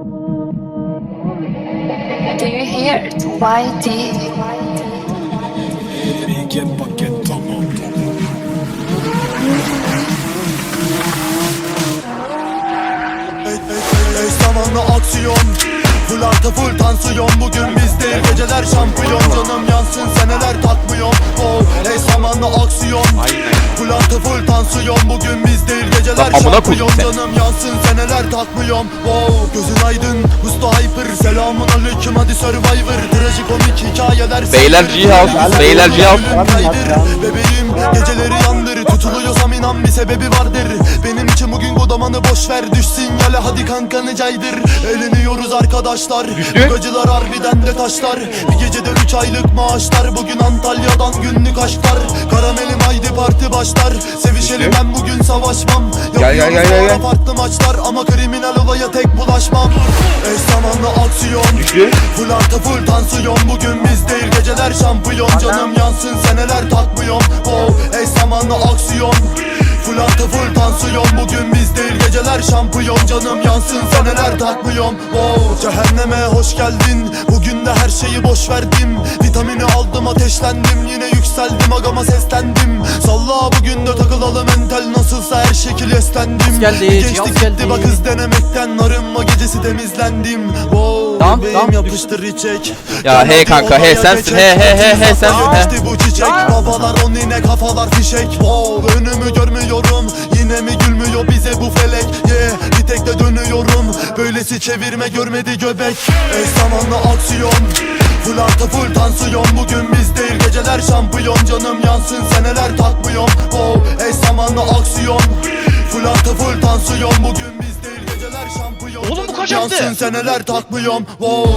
Do you hear paket tamam Ey, zamanlı aksiyon. Full artı full tansiyon. Bugün biz değil geceler şampiyon. Canım yansın seneler takmıyorum oh, Ey aksiyon. Full artı full tansiyon. Bugün amına koydum. Canım yansın seneler takmıyorum oh, Gözün aydın Usta hyper Selamun aleyküm hadi survivor. Trajikomik hikayeler Beyler G-House, beyler G-House. Bebeğim geceleri yandır. Tutuluyorsam inan bir sebebi vardır. Benim için bugün kodamanı boş ver. Düş sinyale hadi kankanı caydır. Eğleniyoruz arkadaşlar. Bu harbiden de taşlar. Bir gecede 3 aylık maaşlar. Bugün Antalya'dan günlük aşklar. Karamelim haydi parti başlar Sevişelim ben bugün savaşmam. Gel, gel, gel, gel, farklı maçlar Ama kriminal olaya tek bulaşmam. Eş zamanlı aksiyon. Düştü. Full artı full tansiyon. Bugün biz değil geceler şampiyon. Canım yansın seneler takmıyorum. Oh, Eş zamanlı aksiyon. Full artı full tansiyon. Bugün biz değil geceler şampiyon. Canım yansın seneler takmıyorum. Oh, Cehenneme hoş geldin. Bugün de her şeyi boş verdim. Vitamini aldım ateşlendim. Yine yükseldim agama seslendim. Salla bugün de takılalım entel Nasılsa her şekil eslendim. Geldi, geçti gitti geldi. bak hız denemekten Arınma gecesi temizlendim. Wow, Tamam, bebeğim tamam. yapıştır içecek Ya he kanka, he sensin, he, he, he, he sensin, he. Bu çiçek. Babalar on yine kafalar fişek. Wow, Önümü görmüyorum. Yine mi gülmüyor bize bu felek? Yeah, Bir tek de dönüyorum. Böylesi çevirme görmedi göbek. Eş zamanlı aksiyon geceler şampiyon Canım yansın seneler takmıyorum oh, Eş zamanlı aksiyon Full artı full tansiyon Bugün biz değil geceler şampiyon Oğlum bu Canım kaç yaptı? Yansın seneler takmıyorum wow.